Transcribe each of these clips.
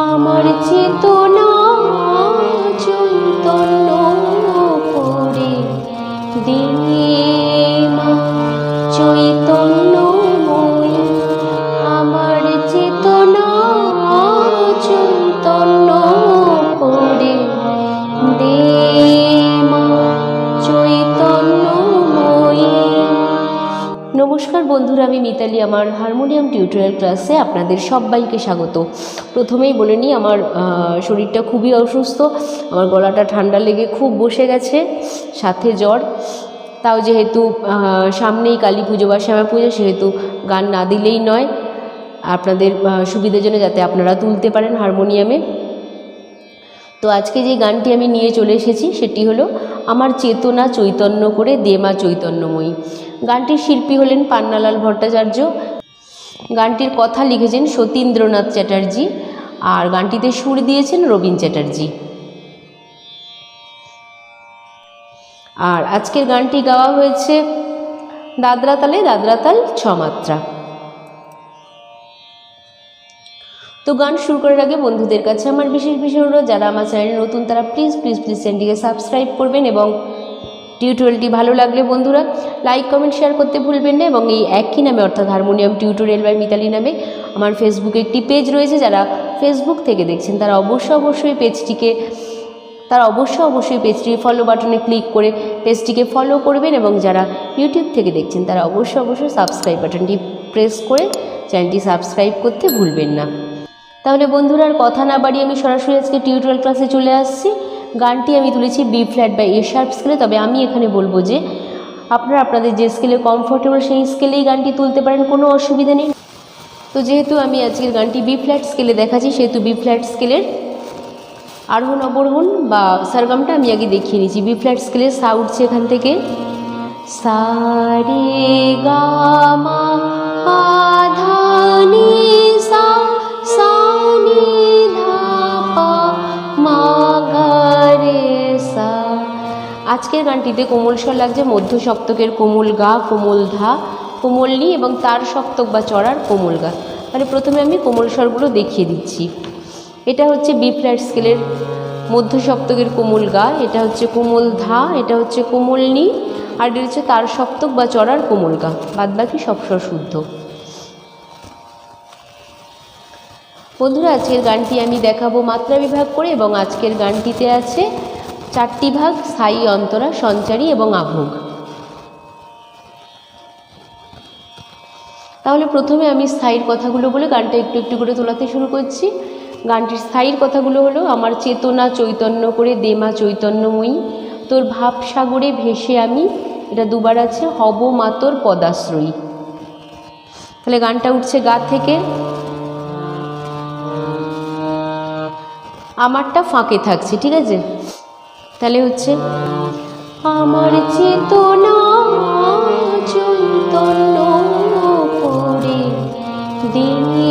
আমার চেতনা চৈতন্য করে দিমা নমস্কার বন্ধুরা, আমি মিতালি, আমার হারমোনিয়াম টিউটোরিয়াল ক্লাসে আপনাদের সবাইকে স্বাগত। প্রথমেই বলে নিই, আমার শরীরটা খুবই অসুস্থ, আমার গলাটা ঠান্ডা লেগে খুব বসে গেছে, সাথে জ্বর। তাও যেহেতু সামনেই কালী পুজো বা শ্যামা পুজো, সেহেতু গান না দিলেই নয়। আপনাদের সুবিধার জন্য যাতে আপনারা তুলতে পারেন হারমোনিয়ামে। তো আজকে যে গানটি আমি নিয়ে চলে এসেছি, সেটি হলো আমার চেতনা চৈতন্য করে দেমা চৈতন্যময়ী। গানটির শিল্পী হলেন পান্নালাল ভট্টাচার্য। গানটির কথা লিখেছেন সতীন্দ্রনাথ চ্যাটার্জি আর গানটিতে সুর দিয়েছেন রবীন চ্যাটার্জি। আর আজকের গানটি গাওয়া হয়েছে দাদরা তালে দাদরা তাল ছমাত্রা। তো গান শুরু করার আগে বন্ধুদের কাছে আমার বিশেষ বিশেষ যারা আমার চ্যানেলে নতুন, তারা প্লিজ প্লিজ প্লিজ চ্যানেলটিকে সাবস্ক্রাইব করবেন এবং টিউটোরিয়ালটি ভালো লাগলে বন্ধুরা লাইক, কমেন্ট, শেয়ার করতে ভুলবেন না এবং এই একই নামে অর্থাৎ হারমোনিয়াম টিউটোরিয়াল বাই মিতালি নামে আমার ফেসবুকে একটি পেজ রয়েছে যারা ফেসবুক থেকে দেখছেন, তারা অবশ্যই অবশ্যই পেজটিকে, তারা অবশ্যই অবশ্যই পেজটিকে ফলো বাটনে ক্লিক করে পেজটিকে ফলো করবেন এবং যারা ইউটিউব থেকে দেখছেন, তারা অবশ্যই অবশ্যই সাবস্ক্রাইব বাটনটি প্রেস করে চ্যানেলটি সাবস্ক্রাইব করতে ভুলবেন না। তাহলে বন্ধুরা আর কথা না বাড়িয়ে আমি সরাসরি আজকে টিউটোরিয়াল ক্লাসে চলে আসছি। গানটি আমি তুলেছি বি ফ্ল্যাট বা এ শার্প স্কেলে তবে আমি এখানে বলব যে, আপনারা আপনাদের যে স্কেলে কমফোর্টেবল সেই স্কেলেই গানটি তুলতে পারেন, কোনো অসুবিধা নেই। তো যেহেতু আমি আজকের গানটি বি ফ্ল্যাট স্কেলে দেখাচ্ছি, সেহেতু বি ফ্ল্যাট স্কেলের আরোহণ অবরোহণ বা সারগামটা আমি আগে দেখিয়ে নিচ্ছি। বি ফ্ল্যাট স্কেলে সা উঠছে এখান থেকে। সারে গামা আধানি সা ধাপা মাগারে সা আজকের গানটিতে কোমল স্বর লাগছে, মধ্য সপ্তকের কোমল গা, কোমল ধা, কোমল নি এবং তার সপ্তক বা চড়ার কোমল গা। মানে প্রথমে আমি কোমল স্বরগুলো দেখিয়ে দিচ্ছি। এটা হচ্ছে বি ফ্ল্যাট স্কেলের মধ্য সপ্তকের কোমল গা, এটা হচ্ছে কোমল ধা, এটা হচ্ছে কোমল নি, আর এটা হচ্ছে তার সপ্তক বা চড়ার কোমল গা। বাদ বাকি সব স্বর শুদ্ধ। বন্ধুরা, আজকের গানটি আমি দেখাবো মাত্রা বিভাগ করে এবং আজকের গানটিতে আছে চারটি ভাগ, স্থায়ী অন্তরা, সঞ্চারী এবং আভোগ। তাহলে প্রথমে আমি স্থায়ীর কথাগুলো বলে গানটা একটু একটু করে তোলাতে শুরু করছি। গানটির স্থায়ীর কথাগুলো হলো, আমার চেতনা চৈতন্য করে দেমা চৈতন্যময়ী, তোর ভাবসাগরে ভেসে আমি, এটা দুবার আছে, হব মাতর পদাশ্রয়ী। তাহলে গানটা উঠছে গা থেকে। আমারটা ফাঁকে থাকছে, ঠিক আছে? তাহলে হচ্ছে আমার চেতনা চৈতন্য করে দিমা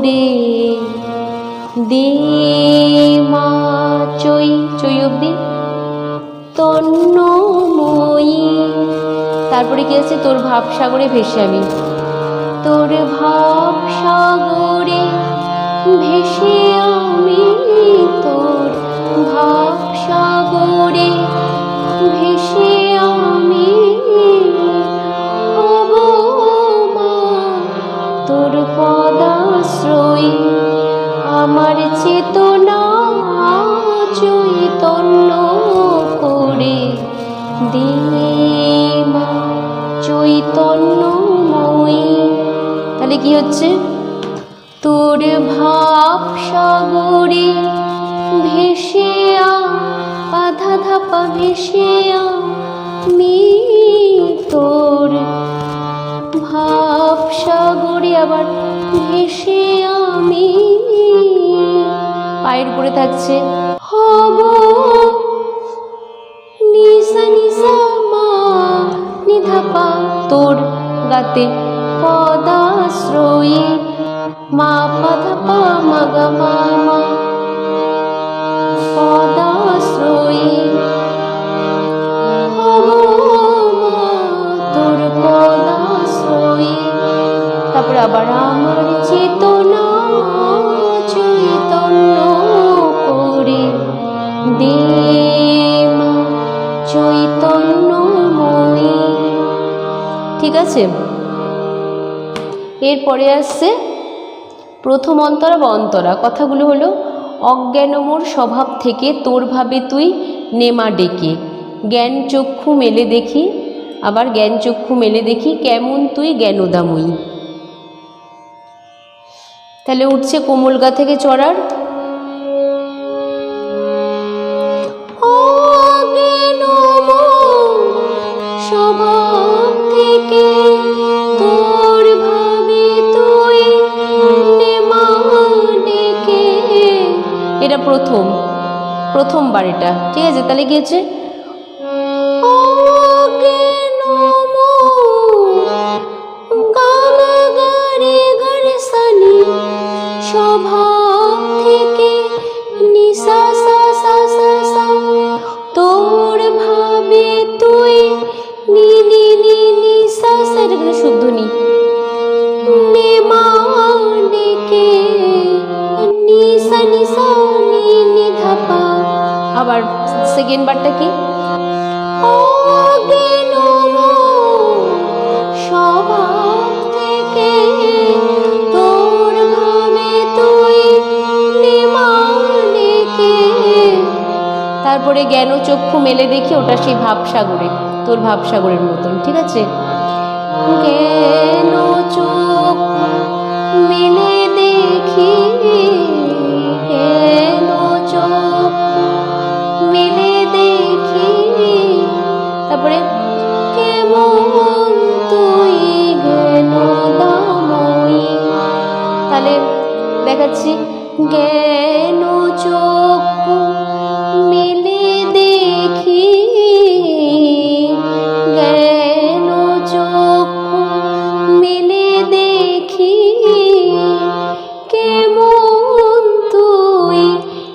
করে দেমা চৈ চৈ অব্দি। তন্নময়ী। তারপরে কি আছে? তোর ভাবসাগরে ভেসে আমি। তোর ভাবসাগরে ভেসে আমি তোর ভাবসাগরে তোর ভাব সাগরে ভেসে আ পাধা ধাপা ভেসে আমি তোর ভাব সাগরে আবার ভেসে আমি পায়ের উপরে থাকছে। হব নিসা নিসা মা, নিধাপা তোর গাতে পদাশ্রয়ী মামা পদাশ্রয়ী। হব মা তোর পদাশ্রয়ী। তারপরে আবার আমার চেতনা চৈতন্য করে দে মা চৈতন্যময়ী। ঠিক আছে? এরপরে আসছে প্রথম অন্তরা বা অন্তরা। কথাগুলো হলো, অজ্ঞানমোর স্বভাব থেকে তোর ভাবে তুই নেমা ডেকে। জ্ঞান চক্ষু মেলে দেখি, আবার জ্ঞান চক্ষু মেলে দেখি কেমন তুই জ্ঞানদাময়ী। তাহলে উঠছে কোমলগা থেকে চড়ার। স্বভাব থেকে এটা প্রথম। প্রথমবার এটা। ঠিক আছে তাহলে কি হচ্ছে স্বভাব থেকে আবার সেকেন্ড বারটা কি? তারপরে জ্ঞান চক্ষু মেলে দেখি ওটা সেই ভাবসাগরে, তোর ভাবসাগরের মতন, ঠিক আছে? জ্ঞান চক্ষু মেলে দেখি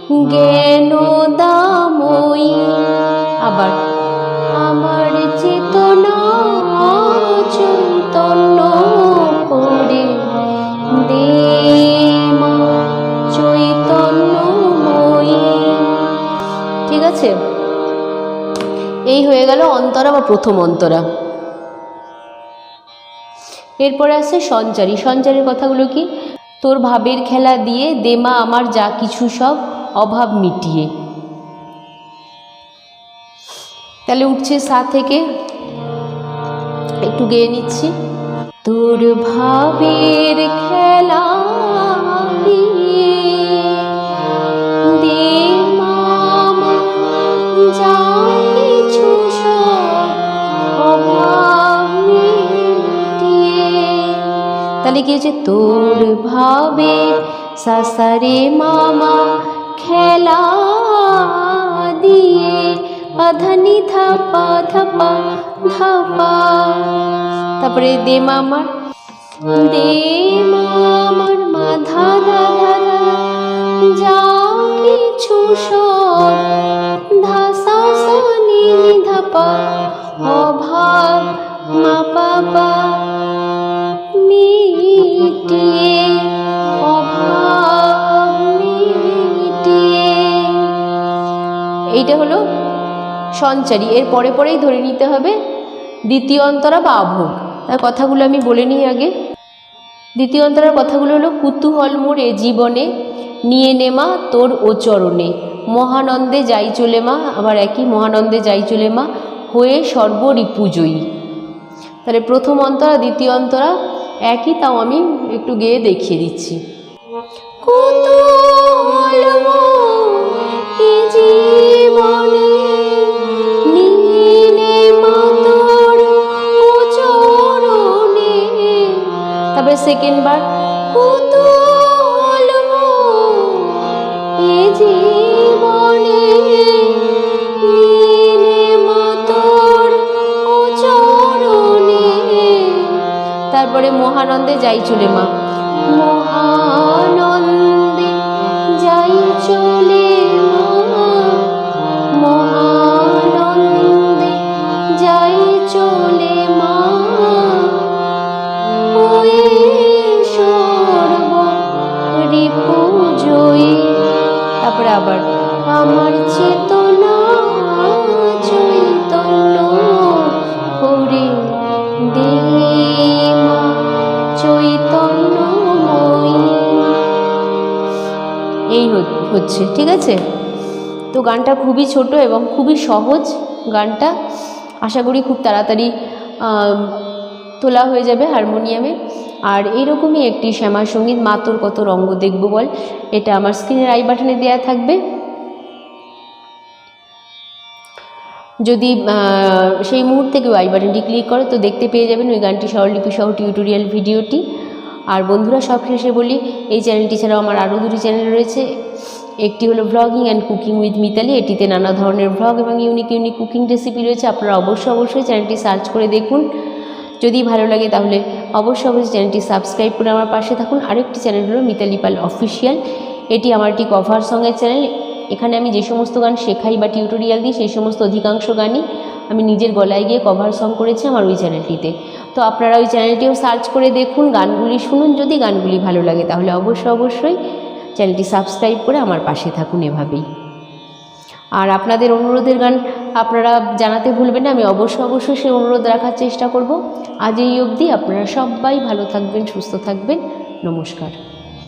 জ্ঞান দাময়ী। আবার আমার চেতনা চৈতন্য করে দে চৈতন্যময়ী। ঠিক আছে? এই হয়ে গেল অন্তরা বা প্রথম অন্তরা। এরপরে আছে সঞ্চারী। সঞ্চারীর কথাগুলো কি? তোর ভাবের খেলা দিয়ে দেমা, আমার যা কিছু সব অভাব মিটিয়ে। তাহলে উঠছে সা থেকে। একটু গেয়ে নিচ্ছি। তোর ভাবের খেলা তাহলে কি হচ্ছে তোর ভাবে সাসারে মামা খেলা দিয়ে পাধানি ধাপা ধাপা ধাপা তারপরে দে মামার দে মামার মাধা ধা ধা ধা। যা কিছু সব ধাসা সা নি নি ধাপা, অভাব মা পাপা মিটিয়ে এইটা হলো সঞ্চারী। এর পরে পরেই ধরে নিতে হবে দ্বিতীয় অন্তরা বা আভোগ তার কথাগুলো আমি বলে নিই আগে। দ্বিতীয় অন্তরার কথাগুলো হলো, কুতুহল মোড়ে জীবনে নিয়ে নেমা তোর ও চরণে মহানন্দে যাই চলে মা। আবার একই, মহানন্দে যাই চলে মা হয়ে সর্বরিপুজয়ী। তাহলে প্রথম অন্তরা, দ্বিতীয় অন্তরা একই, তাও আমি একটু গেয়ে দেখিয়ে দিচ্ছি। কুতুহল মোড়ে মহানন্দে যাই চলে মা। মহানন্দে যাই চলে মহানন্দে যাই চলে মা। সর্ব রিপুজয়ী তারপরে আবার। আমার চেতনা হচ্ছে, ঠিক আছে? তো গানটা খুবই ছোট এবং খুবই সহজ গানটা। আশা করি খুব তাড়াতাড়ি তোলা হয়ে যাবে হারমোনিয়ামে। আর এইরকমই একটি শ্যামা সংগীত মাতর কত রঙ্গ দেখব বল। এটা আমার স্ক্রিনের আই বাটনে দেওয়া থাকবে। যদি সেই মুহূর্তে কেউ আই বাটনটি ক্লিক করে, তো দেখতে পেয়ে যাবেন ওই গানটি স্বরলিপি সহ টিউটোরিয়াল ভিডিওটি। আর বন্ধুরা, সব শেষে বলি, এই চ্যানেলটি ছাড়াও আমার আরও দুটি চ্যানেল রয়েছে। একটি হলো vlogging and cooking with Mitali এটিতে নানা ধরনের ভ্লগ এবং ইউনিক ইউনিক কুকিং রেসিপি রয়েছে, আপনারা অবশ্যই অবশ্যই চ্যানেলটি সার্চ করে দেখুন। যদি ভালো লাগে তাহলে অবশ্যই অবশ্যই চ্যানেলটি সাবস্ক্রাইব করে আমার পাশে থাকুন। আরেকটি চ্যানেল হলো মিতালি পাল অফিসিয়াল এটি আমার একটি কভার সঙ্গের চ্যানেল এখানে আমি যে সমস্ত গান শেখাই বা টিউটোরিয়াল দিই, সেই সমস্ত অধিকাংশ গানই আমি নিজের গলায় গিয়ে কভার সং করেছি আমার ওই চ্যানেলটিতে তো আপনারা ওই চ্যানেলটিও সার্চ করে দেখুন, গানগুলি শুনুন। যদি গানগুলি ভালো লাগে তাহলে অবশ্যই অবশ্যই চ্যানেলটি সাবস্ক্রাইব করে আমার পাশে থাকুন এভাবেই। আর আপনাদের অনুরোধের গান আপনারা জানাতে ভুলবেন না, আমি অবশ্য অবশ্যই সে অনুরোধ রাখার চেষ্টা করব। আজ এই অবধি আপনারা সবাই ভালো থাকবেন, সুস্থ থাকবেন। নমস্কার।